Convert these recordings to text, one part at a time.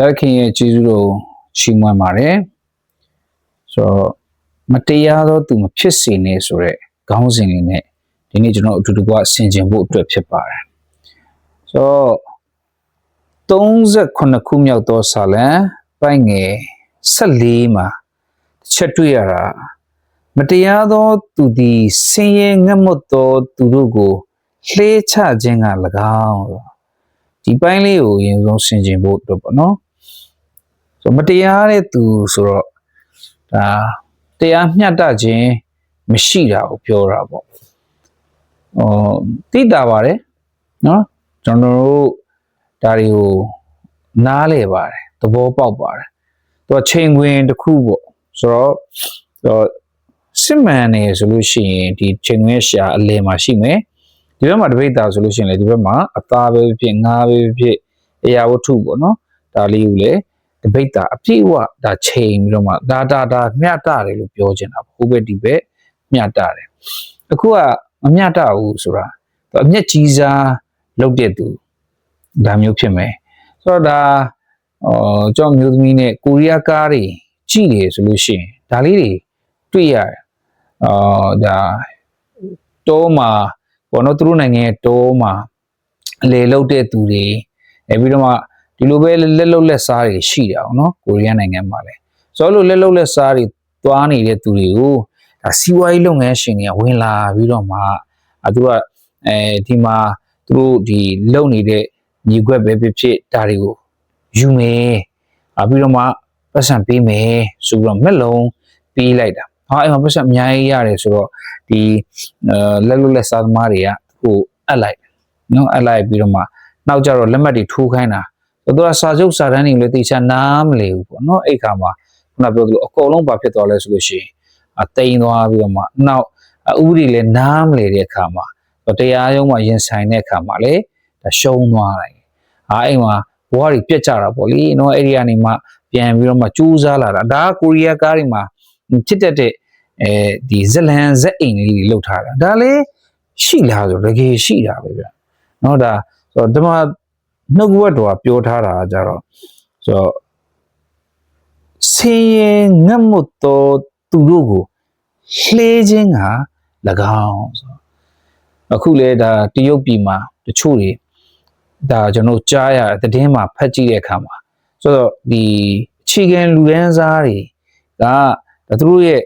ဘုရားခင်ရဲ့ကျေးဇူးတော်ကိုချီးမွမ်းပါတယ်ဆိုတော့မတရားသောသူမဖြစ်စေနဲ့ဆိုတဲ့ခေါင်းစဉ်လေးနဲ့ဒီနေ့ကျွန်တော်အတူတကွဆင်ခြင်ဖို့အတွက်ဖြစ်ပါတယ်ဆိုတော့38ခုမြောက်သောစာလံပိုင်ငယ်14မှာတစ်ချက်တွေ့ရတာမတရားသောသူသည်ဆင်းရဲငတ်မွတ်သောသူတို့ကိုလှေးချခြင်းက၎င်းဒီပိုင်းလေးကိုအရင်ဆုံးဆင်ခြင်ဖို့အတွက်ပေါ့နော် ဆိုမတရားတဲ့သူဆိုတော့ဒါတရားမျှတခြင်းမရှိတာကိုပြောတာပေါ့ဟောတိတာပါတယ်နော်ကျွန်တော်တို့ဒါတွေကိုနားလဲပါတယ်သဘောပေါက်ပါတယ်သူကချိန်ခွင်တစ်ခုပေါ့ဆိုတော့ဆိုတော့စစ်မှန်နေဆိုလို့ရှိရင်ဒီချိန်ခွင်ရှာအလယ်မှာရှိမယ်ဒီဘက်မှာတပိတ်တာဆိုလို့ရှိရင်လေဒီဘက်မှာအသားပဲဖြစ်ငါးပဲဖြစ်အရာဝတ္ထုပေါ့နော်ဒါလေးကိုလေ တပိတ်တာအပြည့်အဝဒါချိန်ပြီးတော့မှဒါဒါဒါမျှတတယ်လို့ပြောချင်တာပေါ့ဟိုဘက်ဒီဘက်မျှတတယ်အခုကမမျှတဘူးဆိုတာသူအမျက်ကြီးစားလုပ်တဲ့သူဒါမျိုးဖြစ်မယ်ဆိုတော့ဒါအော်ကြောင့်မျိုးသမီးနဲ့ကိုရီးယားကားတွေကြည့်တယ်ဆိုလို့ရှိရင်ဒါလေးတွေတွေ့ရတယ်အော်ဒါတောမှာဘောနော်သူတို့နိုင်ငံရဲ့တောမှာအလေလုတ်တဲ့သူတွေအဲပြီးတော့မှ ဒီလိုပဲလက်လုတ်လက်စားတွေရှိတာအောင်နော်ကိုရီးယားနိုင်ငံမှာလည်းဆိုတော့လက်လုတ်လက်စားတွေသွားနေတဲ့သူတွေကိုဒါစီးပွားရေးလုပ်ငန်းရှင်တွေကဝင်လာပြီးတော့မှအဲသူကအဲဒီမှာသူတို့ဒီလုံနေတဲ့ညီခွက်ပဲဖြစ်ဖြစ်ဒါတွေကိုယူမယ်အပြီးတော့မှပတ်စံပေးမယ်ဆိုပြီးတော့မက်လုံးပေးလိုက်တာဟာအဲ့မှာပတ်စံအများကြီးရတယ်ဆိုတော့ဒီအဲလက်လွတ်လက်စားသမားတွေကဟိုအပ်လိုက်နော်အပ်လိုက်ပြီးတော့မှနောက်ကြတော့လက်မှတ်တွေထိုးခိုင်းတာ ဆိုတော့စာချုပ်စာတမ်းတွေလည်းတေချာနားမလည်ဘူးပေါ့နော်အဲ့ခါမှာခုနပြောသလိုအကုန်လုံးဘာဖြစ်သွားလဲဆိုလို့ရှိရင်အသိမ်းသွားပြီးတော့မှနောက်ဥပဒေလည်းနားမလည်တဲ့အခါမှာတရားရုံးမှာရင်ဆိုင်တဲ့အခါမှာလေဒါရှုံးသွားတယ်ဟာအဲ့မှာဘဝတွေပြက်ကြတာပေါ့လေနော်အဲ့ဒီကနေမှပြန်ပြီးတော့မှကြိုးစားလာတာဒါကကိုရီးယားကားတွေမှာဖြစ်တတ်တဲ့အဲဒီဇလန်ဇက်အိမ်လေးတွေလောက်ထားတာဒါလည်းရှိလားဆိုတကယ်ရှိတာပဲဗျနော်ဒါဆိုတော့ဒီမှာ နှုတ်ဘတ်တော်ကပြောထားတာကြတော့ဆိုတော့ဆင်းရဲငတ်မွတ်သောသူတို့ကိုလှေးခြင်းက၎င်းဆိုအခုလေဒါတရုတ်ပြည်မှာတချို့တွေဒါကျွန်တော်ကြားရတဲ့တင်းမှာဖတ်ကြည့်တဲ့အခါမှာဆိုတော့ဒီအခြေခံလူရန်စားတွေကဒါသူတို့ရဲ့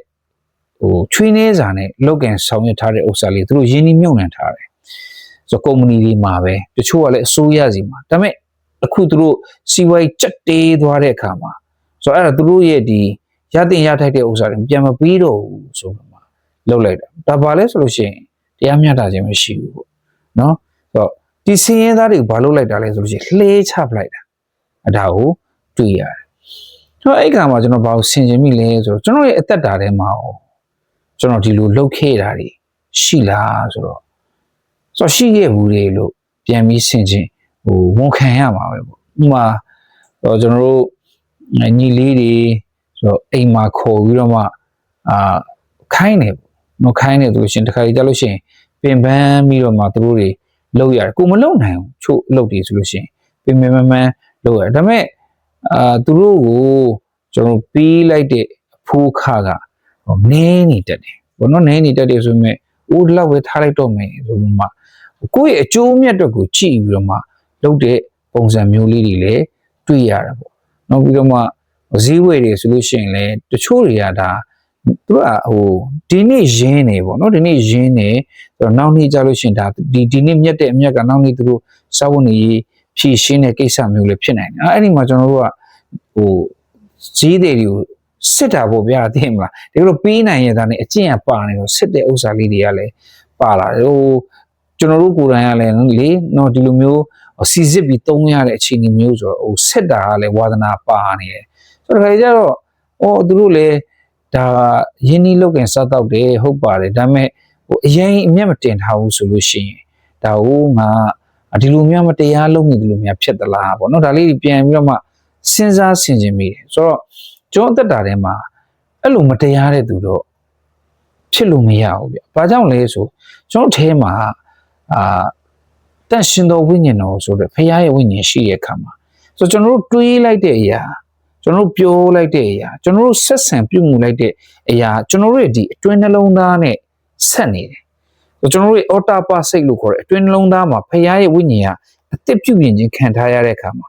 ဟိုချွေးနှဲစာနဲ့လောက်ကန်ဆောင်ရွက်ထားတဲ့ဥစ္စာလေးသူတို့ရင်းနှီးမြှုပ်နှံထားတယ် ဆိုတော့ကုမ္ပဏီတွေမှာပဲတချို့ကလည်းအစိုးရစီမှာဒါပေမဲ့အခုသူတို့စီဝိုင်းကြက်တေးသွားတဲ့အခါမှာဆိုတော့အဲ့ဒါသူတို့ရဲ့ဒီရတင်ရထိုက်တဲ့ဥစ္စာတွေပြန်မပြီးတော့ဘူးဆိုတော့မှလောက်လိုက်တာဒါပါလဲဆိုလို့ရှိရင်တရားမျှတခြင်းမရှိဘူးပေါ့နော်ဆိုတော့ဒီစင်းရဲသားတွေဘာလုပ်လိုက်တာလဲဆိုလို့ရှိရင်လှဲချပလိုက်တာအဒါကိုတွေ့ရတယ်တော့အဲ့ခါမှာကျွန်တော်ဘာလို့ဆင်ခြင်မိလဲဆိုတော့ကျွန်တော်ရဲ့အသက်တာထဲမှာ哦ကျွန်တော်ဒီလိုလှုပ်ခဲ့တာတွေရှိလားဆိုတော့ ဆိုတော့ရှိခဲ့ဘူးလေလို့ပြန်ပြီးဆင်ခြင်ဟိုဝန်ခံရမှာပဲပေါ့ဥမာတော့ကျွန်တော်တို့ညီလေးတွေဆိုတော့အိမ်မှာခေါ်ပြီးတော့မှအာခိုင်းတယ်ပေါ့နော်ခိုင်းတယ်ဆိုလို့ရှိရင်တခါကြီးကြလို့ရှိရင်ပင်ပန်းပြီးတော့မှသူတို့တွေလုပ်ရတယ်ကိုမလုပ်နိုင်ဘူးချို့အလုပ်တွေဆိုလို့ရှိရင်ပင်ပန်းပန်းလုပ်ရတယ်ဒါပေမဲ့အာသူတို့ကိုကျွန်တော်ပြီးလိုက်တဲ့အဖိုးခါကဟိုနင်းနေတက်တယ်ဘောနော်နင်းနေတက်တယ်ဆိုပေမဲ့ဦးလောက်ပဲထားလိုက်တော့မယ်ဆိုပြီးမှ ကိုယ့်ရဲ့အကျိုးမြတ်အတွက်ကိုကြည့်ပြီးတော့မှလုပ်တဲ့ပုံစံမျိုးလေးတွေလည်းတွေ့ရတာပေါ့နောက်ပြီးတော့မှဈေးဝယ်တွေဆိုလို့ရှိရင်လည်းတချို့တွေကဒါသူကဟိုဒီနေ့ရင်းနေပေါ့နော်ဒီနေ့ရင်းနေဆိုတော့နောက်နေ့ကြလို့ရှိရင်ဒါဒီဒီနေ့မြက်တဲ့အမြက်ကနောက်နေ့သူတို့စောက်ဝင်နေဖြည့်ရှင်းတဲ့ကိစ္စမျိုးလည်းဖြစ်နိုင်တယ်အဲ့ဒီမှာကျွန်တော်တို့ကဟိုဈေးတွေကိုစစ်တာပေါ့ဗျာသိမလားဒီလိုပေးနိုင်ရတာနဲ့အကျင့်ကပါနေတော့စစ်တဲ့ဥစ္စာလေးတွေကလည်းပါလာတယ်ဟို ကျွန်တော်တို့ကိုယ်တိုင်ကလည်းလေနော်ဒီလိုမျိုးစီစစ်ပြီးသုံးရတဲ့အခြေအနေမျိုးဆိုတော့ဟိုစစ်တာကလည်းဝါသနာပါနေတယ်ဆိုတော့ခါကြတော့အော်သူတို့လည်းဒါရင်းနှီးလောက်ကန်စားတော့တယ်ဟုတ်ပါတယ်ဒါပေမဲ့ဟိုအရင်အမျက်မတင်ထားဘူးဆိုလို့ရှိရင်ဒါဟိုငါဒီလိုမျိုးမတရားလုပ်နေတယ်လို့များဖြစ်သလားပေါ့နော်ဒါလေးပြန်ပြီးတော့မှစဉ်းစားဆင်ခြင်မိတယ်ဆိုတော့ကျွန်တော်အသက်တာထဲမှာအဲ့လိုမတရားတဲ့သူတော့ဖြစ်လို့မရဘူးဗျ။ဘာကြောင့်လဲဆိုကျွန်တော်အဲမှာ အာတန်ရှင်တော်ဝိညာဉ်တော်ဆိုတဲ့ဖခင်ရဲ့ဝိညာဉ်ရှိတဲ့အခါမှာဆိုတော့ကျွန်တော်တို့တွေးလိုက်တဲ့အရာကျွန်တော်တို့ပြောလိုက်တဲ့အရာကျွန်တော်တို့ဆက်ဆံပြုမှုလိုက်တဲ့အရာကျွန်တော်တို့ရဲ့ဒီအတွင်းနှလုံးသားနဲ့ဆက်နေတယ်ဆိုတော့ကျွန်တော်တို့ရဲ့အော်တာပါစိတ်လို့ခေါ်တဲ့အတွင်းနှလုံးသားမှာဖခင်ရဲ့ဝိညာဉ်ကအသက်ပြုပြင်ခြင်းခံထားရတဲ့အခါမှာ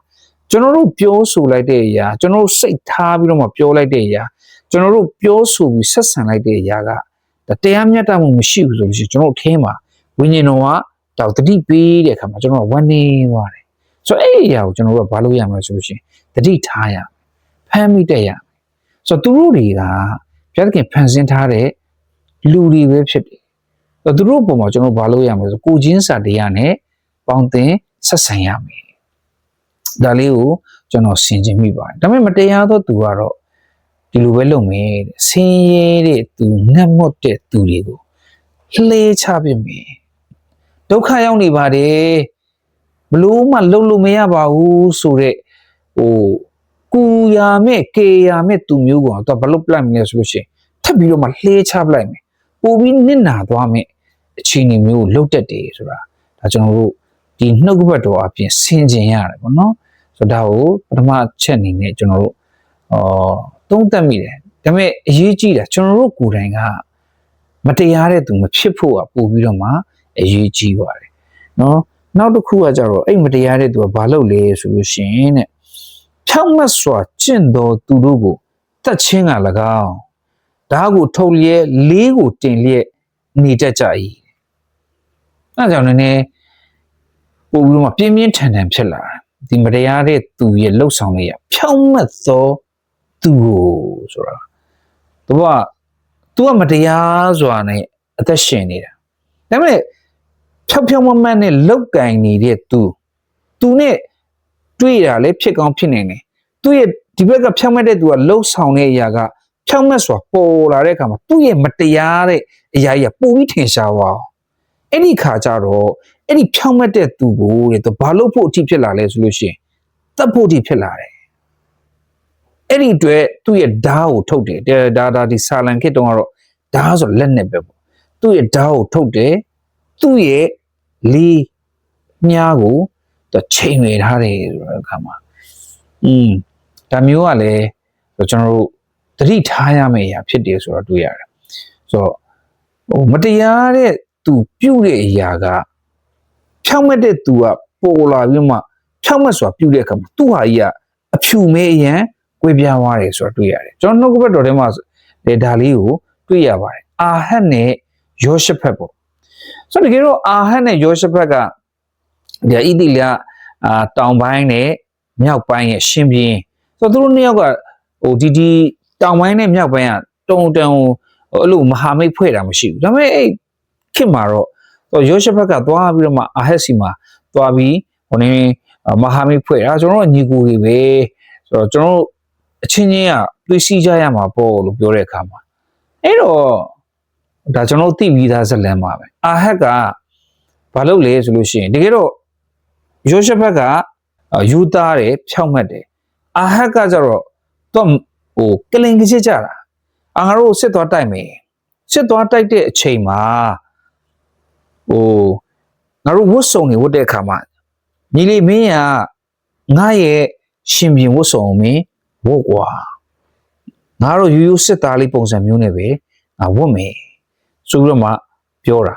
ကျွန်တော်တို့ပြောဆိုလိုက်တဲ့အရာကျွန်တော်တို့စိတ်ထားပြီးတော့မှပြောလိုက်တဲ့အရာကျွန်တော်တို့ပြောဆိုပြီးဆက်ဆံလိုက်တဲ့အရာကဒါတရားမျှတမှုမရှိဘူးဆိုလို့ရှိရင်ကျွန်တော်တို့အထင်းမှာ ဝိညာဉ်တော်ကတောက်တတိပေးတဲ့အခါမှာကျွန်တော်တို့ကဝမ်းနေသွားတယ်ဆိုတော့အဲ့ဒီအရာကိုကျွန်တော်တို့ကဘာလို့ရမလဲဆိုလို့ရှိရင်တတိထားရမယ်ဖမ်းမိတဲ့ရမယ်ဆိုတော့သူတို့တွေကဘုရားသခင်ဖန်ဆင်းထားတဲ့လူတွေပဲဖြစ်တယ်ဆိုတော့သူတို့အပေါ်မှာကျွန်တော်တို့ဘာလို့ရမလဲဆိုကိုချင်းစာတရားနဲ့ပေါင်းသင်ဆက်ဆံရမယ်ဒါလေးကိုကျွန်တော်ဆင်ခြင်မိပါတယ်ဒါပေမဲ့မတရားသောသူကတော့ဒီလိုပဲလုပ်မယ်တဲ့ဆင်းရဲတဲ့သူငတ်မွတ်တဲ့သူတွေကိုလှေချပြမယ် ဒုက္ခရောက်နေပါတယ်ဘလို့မှလုံလို့မရပါဘူးဆိုတော့ဟိုကူယာမဲ့ကေယာမဲ့သူမျိုးကတော့ဘလို့ပလိုက်မလဲဆိုလို့ရှိရင်ထပ်ပြီးတော့မှလှေချပလိုက်မယ်ပို့ပြီးနစ်နာသွားမယ်အခြေအနေမျိုးကိုလှုပ်တက်တယ်ဆိုတာဒါကျွန်တော်တို့ဒီနှုတ်ကပတ်တော်အပြင်ဆင်ကျင်ရတယ်ပေါ့နော်ဆိုတော့ဒါကိုပထမချက်အနေနဲ့ကျွန်တော်တို့အော်သုံးသပ်မိတယ်ဒါပေမဲ့အရေးကြီးတာကျွန်တော်တို့ကိုယ်တိုင်ကမတရားတဲ့သူမဖြစ်ဖို့ကပို့ပြီးတော့မှ အရေးကြီးပါတယ်နော်နောက်တစ်ခုကကြတော့အဲ့မတရားတဲ့သူကဘာလုပ်လဲဆိုလို့ရှိရင်တဲ့ဖြောင့်မတ်စွာကျင့်တော်သူတို့ကိုတတ်ချင်းက၎င်းဒါကိုထုတ်လျက်လေးကိုတင်လျက်နေတတ်ကြ၏အဲဒါကြောင့်လည်းပို့ပြီးတော့မှပြင်းပြင်းထန်ထန်ဖြစ်လာတယ်ဒီမတရားတဲ့သူရဲ့လှုပ်ဆောင်နေရဖြောင့်မတ်သောသူကိုဆိုတာသူက तू ကမတရားစွာနဲ့အသက်ရှင်နေတာဒါပေမဲ့ ဖြောက်ဖြောက်မမတ်နဲ့လောက်ကင်နေတဲ့သူသူနဲ့တွေ့တာလည်းဖြစ်ကောင်းဖြစ်နေတယ်သူ့ရဲ့ဒီဘက်ကဖြောက်မတ်တဲ့သူကလှုပ်ဆောင်တဲ့အရာကဖြောက်မတ်စွာပေါ်လာတဲ့အခါမှာသူ့ရဲ့မတရားတဲ့အရာကြီးကပုံပြီးထင်ရှားသွားအောင်အဲ့ဒီခါကျတော့အဲ့ဒီဖြောက်မတ်တဲ့သူကိုတဲ့သူဘာလို့ဖို့အထိဖြစ်လာလဲဆိုလို့ရှိရင်တတ်ဖို့အထိဖြစ်လာတယ်အဲ့ဒီအတွက်သူ့ရဲ့ဓာတ်ကိုထုတ်တယ်ဒါဒါဒီဆာလန်ခေတ်တုန်းကတော့ဓာတ်ဆိုလက်နဲ့ပဲပေါ့သူ့ရဲ့ဓာတ်ကိုထုတ်တယ် သူ့ရဲ့လီမြားကိုသူချိန်နေထားတယ်ဆိုတဲ့အခါမှာอืมဒါမျိုးကလည်းကျွန်တော်တို့သတိထားရမယ့်အရာဖြစ်တယ်ဆိုတော့တွေ့ရတယ်ဆိုတော့ဟိုမတရားတဲ့သူပြုတ်တဲ့အရာကဖြောင့်မတ်တဲ့သူကပေါ်လာပြီးမှဖြောင့်မတ်စွာပြုတ်တဲ့အခါမှာသူ့ဟာကြီးကအဖြူမဲအရန်ကွေးပြားသွားတယ်ဆိုတော့တွေ့ရတယ်ကျွန်တော်နှုတ်ကပတ်တော်ထဲမှာလေဒါလေးကိုတွေ့ရပါတယ်အာဟတ်နဲ့ယောရှဖက်ပေါ့ ဆိုတော့တကယ်တော့အာဟတ်နဲ့ယောရှဖက်ကဒီဣတိလအာတောင်ပိုင်းနဲ့မြောက်ပိုင်းရဲ့ရှင်ပြင်းဆိုတော့သူတို့နှစ်ယောက်ကဟိုဒီဒီတောင်ပိုင်းနဲ့မြောက်ပိုင်းကတုံတုံအဲ့လိုမဟာမိတ်ဖွဲ့တာမရှိဘူးဒါပေမဲ့အဲ့ခင်မှာတော့ယောရှဖက်ကသွားပြီးတော့မှအာဟတ်စီမှာသွားပြီးဟိုနေမဟာမိတ်ဖွဲ့တာကျွန်တော်တို့ညီကိုတွေပဲဆိုတော့ကျွန်တော်တို့အချင်းချင်းကတွေးစီကြရမှာပေါ့လို့ပြောတဲ့အခါမှာအဲ့တော့ ဒါကျွန်တော်သိပြီးသားဇလန်ပါပဲအာဟက်ကဘာလုပ်လဲဆိုလို့ရှိရင်တကယ်တော့ယောရှဖက်ကယူသားတယ်ဖြောက်မှတ်တယ်အာဟက်ကကျတော့တော့ဟိုကလင်ကချစ်ကြတာအာငါတို့စစ်သွားတိုက်မယ်စစ်သွားတိုက်တဲ့အချိန်မှာဟိုငါတို့ဝတ်စုံတွေဝတ်တဲ့အခါမှာညီလေးမင်းကငါရဲ့ရှင်ပြင်ဝတ်စုံမင်းဝတ်ကွာငါတို့ရိုးရိုးစစ်သားလေးပုံစံမျိုးနဲ့ပဲငါဝတ်မယ် ဆိုပြီးတော့မှပြောတာ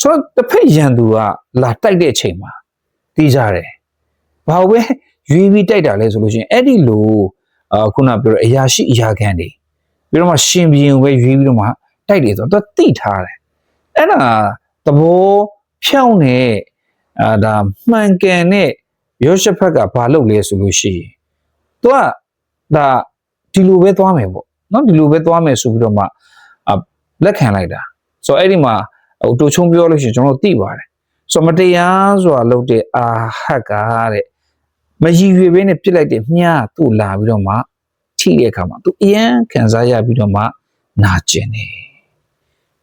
ဆိုတော့တစ်ဖက်ရန်သူကလာတိုက်တဲ့အချိန်မှာတီးကြတယ်ဘာလို့ပဲရွေးပြီးတိုက်တာလဲဆိုလို့ရှိရင်အဲ့ဒီလိုအခုနပြောတဲ့အရာရှိအရာခံတွေပြီးတော့မှရှင်ဘီရင်ကိုပဲရွေးပြီးတော့မှတိုက်တယ်ဆိုတော့သူတိထားတယ်အဲ့ဒါသဘောဖြောင်းနေအာဒါမှန်ကန်တဲ့ယောရှဖက်ကဘာလုပ်လဲဆိုလို့ရှိရင်သူကဒါဒီလိုပဲသွားမယ်ပေါ့နော်ဒီလိုပဲသွားမယ်ဆိုပြီးတော့မှလက်ခံလိုက်တာ ဆိုတော့အဲ့ဒီမှာဟိုတူချုံပြောလို့ရှိရင်ကျွန်တော်သိပါတယ်ဆိုတော့မတရားစွာလုပ်တဲ့အာဟတ်ကတဲ့မရည်ရွယ်ဘဲနဲ့ပြစ်လိုက်တဲ့မြားသူ့လာပြီးတော့မှထိတဲ့အခါမှာသူအယံခံစားရပြီးတော့မှနာကျင်တယ်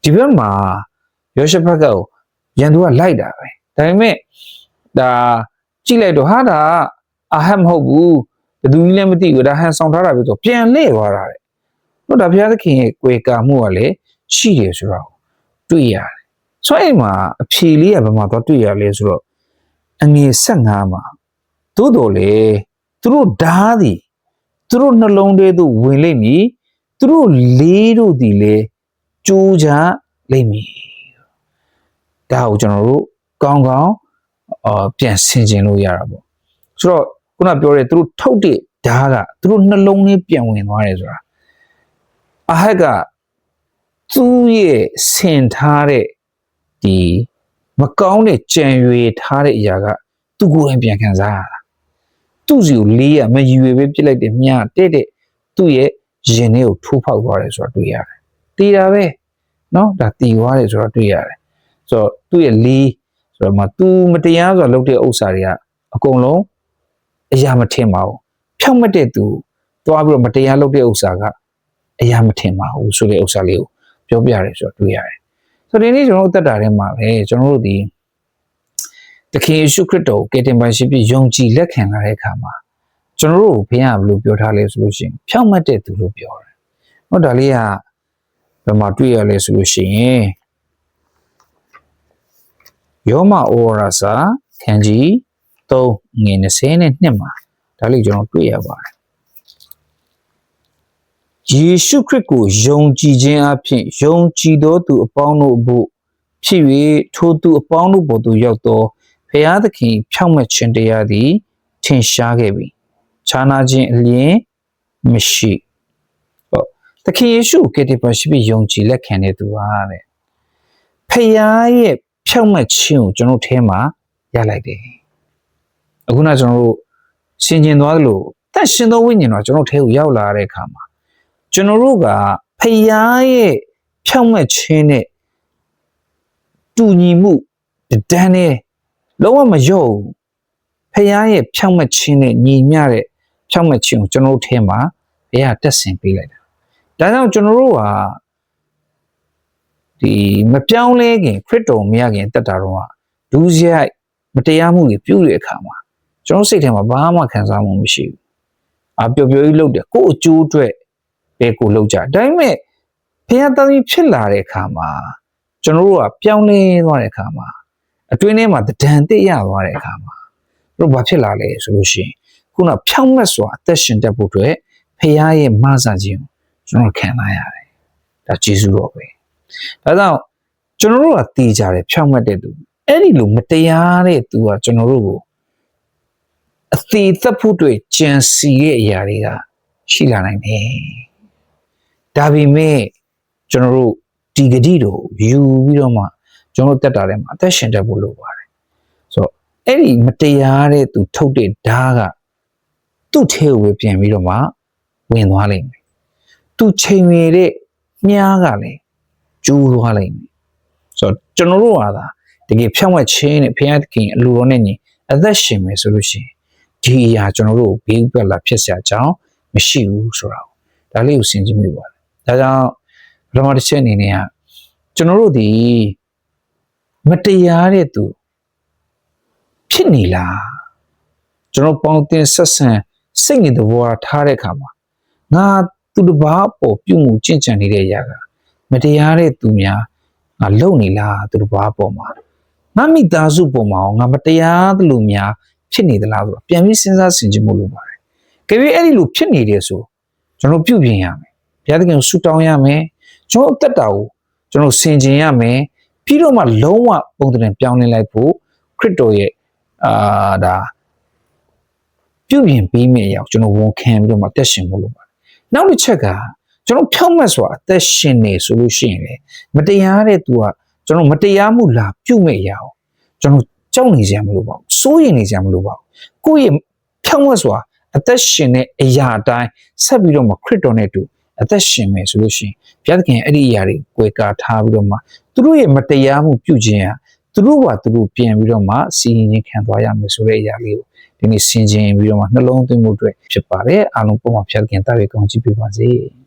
ဒီဘက်မှာယောရှဖတ်ကရန်သူကလိုက်တာပဲဒါပေမဲ့ဒါကြည့်လိုက်တော့ဟာဒါအာဟတ်မဟုတ်ဘူးဘယ်သူကြီးလည်းမသိဘူးဒါဟန်ဆောင်ထားတာပဲဆိုပြန်လှည့်သွားတာတဲ့တို့ဒါဘုရားသခင်ရဲ့ကြွေကာမှုကလည်းရှိတယ်ဆိုတော့ တွေ့ရတယ်ဆိုတော့အဲ့မှာအဖြေလေးကဘယ်မှာတော့တွေ့ရလဲဆိုတော့အငယ်15မှာသို့တော်လေသူတို့ဓာတ်သည်သူတို့နှလုံးထဲသို့ဝင်လိမ့်မည်သူတို့လေးတို့သည်လည်းကြိုးကြလိမ့်မည်ဒါကိုကျွန်တော်တို့ကောင်းကောင်းအာပြန်ဆင်ခြင်လို့ရတာပေါ့ဆိုတော့ခုနပြောတဲ့သူတို့ထုတ်တဲ့ဓာတ်ကသူတို့နှလုံးထဲပြန်ဝင်သွားတယ်ဆိုတာအဟက်က သူ့ရဲ့ဆင်ထားတဲ့ဒီမကောင်းတဲ့ကြံရွေထားတဲ့အရာကသူကိုယ်တိုင်ပြန်ခံစားရတာသူ့စီကိုလေးရမရွေပဲပြစ်လိုက်တဲ့မြတဲ့တဲ့သူ့ရဲ့ရင်ထဲကိုထိုးဖောက်သွားတယ်ဆိုတာတွေ့ရတယ်တီးတာပဲเนาะဒါတီသွားတယ်ဆိုတာတွေ့ရတယ်ဆိုတော့သူ့ရဲ့လေးဆိုတော့မှ तू မတရားဆိုတာလုပ်တဲ့ဥစ္စာတွေကအကုန်လုံးအရာမထင်ပါဘူးဖြောက်မတ်တဲ့ तू သွားပြီးတော့မတရားလုပ်တဲ့ဥစ္စာကအရာမထင်ပါဘူးဆိုတဲ့ဥစ္စာလေးကို ပြောပြရတယ်ဆိုတော့တွေ့ရတယ်ဆိုတော့ဒီနေ့ကျွန်တော်တို့အသက်တာထဲမှာပဲကျွန်တော်တို့ဒီသခင်ယေရှုခရစ်တော်ကိုကယ်တင်ပါရှင်ပြီးယုံကြည်လက်ခံလာတဲ့အခါမှာကျွန်တော်တို့ကိုဘုရားကဘယ်လိုပြောထားလဲဆိုလို့ရှိရင်ဖြောက်မတ်တဲ့သူလို့ပြောတယ်။ဟောဒါလေးကဘယ်မှာတွေ့ရလဲဆိုလို့ရှိရင်ယောမဩဝါဒစာခန်းကြီး3ငွေ20နဲ့2မှာဒါလေးကျွန်တော်တွေ့ရပါတယ်။ ယေရှုခရစ်ကိုယုံကြည်ခြင်းအပြင်ယုံကြည်သောသူအပေါင်းတို့အဖို့ဖြစ်၍ထိုသူအပေါင်းတို့ပေါ်သို့ရောက်သောဖျားသခင်ဖြောင့်မတ်ခြင်းတရားသည်ထင်ရှားခဲ့ပြီ။ခြားနာခြင်းအလျင်မရှိ။ဟုတ်သခင်ယေရှုကိုကယ်တင်ပါရှိပြီးယုံကြည်လက်ခံတဲ့သူဟာတဲ့။ဖျားရဲ့ဖြောင့်မတ်ခြင်းကိုကျွန်တော်ထဲမှာရလိုက်တယ်။အခုနကျွန်တော်တို့ရှင်းကျင်သွားသလိုတတ်ရှင်သောဝိညာဉ်တော်ကျွန်တော်ထဲကိုရောက်လာတဲ့အခါမှာ ကျွန်တော်တို့ကဖျားရဲ့ဖြောင့်မတ်ခြင်းနဲ့တူညီမှုတန်းနဲ့လုံးဝမလျော့ဘူးဖခင်ရဲ့ဖြောင့်မတ်ခြင်းနဲ့ညီမျှတဲ့ဖြောင့်မတ်ခြင်းကိုကျွန်တော်တို့ထဲမှာဘုရားတက်ဆင်ပေးလိုက်တာဒါကြောင့်ကျွန်တော်တို့ဟာဒီမပြောင်းလဲခင်ခရစ်တော်မရခင်တက်တာတော့ဒူးစရိုက်မတရားမှုတွေပြုတဲ့အခါမှာကျွန်တော်စိတ်ထဲမှာဘာမှခံစားမှုမရှိဘူးအပျော်ပျော်ကြီးလုပ်တယ်ကိုယ့်အကျိုးအတွက် ပဲကိုလုပ်ကြဒါပေမဲ့ဘုရားတမ်းဖြစ်လာတဲ့အခါမှာကျွန်တော်တို့ကပြောင်းလဲသွားတဲ့အခါမှာအတွင်းထဲမှာတဒံတစ်ရသွားတဲ့အခါမှာတို့ဘာဖြစ်လာလဲဆိုလို့ရှိရင်ခုနဖြောင်းမတ်စွာအသက်ရှင်တတ်ဖို့အတွက်ဖခင်ရဲ့မဆာခြင်းကိုကျွန်တော်ခံလာရတယ်ဒါကျေးဇူးတော်ပဲဒါကြောင့်ကျွန်တော်တို့ကတည်ကြတယ်ဖြောင်းမတ်တဲ့သူအဲ့ဒီလိုမတရားတဲ့သူကကျွန်တော်တို့ကိုအသေးသက်ဖို့အတွက်ကြံစီရဲ့အရာတွေကရှိလာနိုင်တယ် ဒါပေမဲ့ကျွန်တော်တို့ဒီဂတိတို့ယူပြီးတော့မှကျွန်တော်တက်တာထဲမှာအသက်ရှင်တတ်ဖို့လိုပါတယ်ဆိုတော့အဲ့ဒီမတရားတဲ့သူထုတ်တဲ့ဓာတ်ကသူ့ထဲကိုပြန်ပြီးတော့မှဝင်သွားလိမ့်မယ်သူချိန်ရတဲ့မြားကလည်းကျိုးသွားလိမ့်မယ်ဆိုတော့ကျွန်တော်တို့ဟာသာတကယ်ဖြန့်ဝက်ခြင်းနဲ့ဘုရားသခင်အလိုတော်နဲ့ညီအသက်ရှင်မယ်ဆိုလို့ရှိရင်ဒီအရာကျွန်တော်တို့ဘေးဥပ္ပလာဖြစ်စရာအကြောင်းမရှိဘူးဆိုတာဒါလေးကိုစဉ်းကြည့်မိပါတယ် ဒါကြောင့်ပထမတစ်ချက်အနေနဲ့ကကျွန်တော်တို့ဒီမတရားတဲ့သူဖြစ်နေလားကျွန်တော်ပေါင်းတင်ဆက်ဆံစိတ်နေသဘောထားတဲ့အခါမှာငါသူတစ်ပါးပေါ်ပြုမှုကြင်ကြံနေတဲ့အရာကမတရားတဲ့သူများငါလုံနေလားသူတစ်ပါးပေါ်မှာငါမိသားစုပေါ်မှာငါမတရားသလိုများဖြစ်နေသလားဆိုတော့ပြန်ပြီးစဉ်းစားဆင်ခြင်မှုလိုပါတယ်။ကြွေအဲ့ဒီလိုဖြစ်နေတယ်ဆိုကျွန်တော်ပြုပြင်ရမယ်။ ဘုရားသခင်ကိုဆုတောင်းရမယ်။ကျွန်တော်အသက်တာကိုကျွန်တော်ဆင်ခြင်ရမယ်။ပြီးတော့မှလုံးဝပုံသဏ္ဍာန်ပြောင်းလဲလိုက်ဖို့ခရစ်တော်ရဲ့အာဒါပြုပြင်ပေးမယ့်အရာကိုကျွန်တော်ဝန်ခံပြီးတော့မှတက်ရှင်ဖို့လိုပါတယ်။နောက်တစ်ချက်ကကျွန်တော်ဖြောင့်မတ်စွာအသက်ရှင်နေဆိုလို့ရှိရင်လေမတရားတဲ့သူကကျွန်တော်မတရားမှုလာပြုမဲ့အရာကိုကျွန်တော်ကြောက်နေကြမလို့ပါဘူးစိုးရိမ်နေကြမလို့ပါဘူးကိုယ့်ရဲ့ဖြောင့်မတ်စွာအသက်ရှင်တဲ့အရာအတိုင်းဆက်ပြီးတော့မှခရစ်တော်နဲ့အတူ အသက်ရှင်မယ်ဆိုလို့ရှိရင်ဘုရားသခင်အဲ့ဒီအရာတွေကိုယ်ကာထားပြီးတော့မှသူတို့ရဲ့မတရားမှုပြုခြင်းဟာသူတို့ကသူတို့ပြန်ပြီးတော့မှစီရင်ခြင်းခံသွားရမယ်ဆိုတဲ့အရာလေးကိုဒီနေ့ဆင်ခြင်ပြီးတော့မှနှလုံးသွင်းမှုအတွက်ဖြစ်ပါတယ်အားလုံးပုံမှန်ဘုရားသခင်တားရကောင်းချီးပေးပါစေ။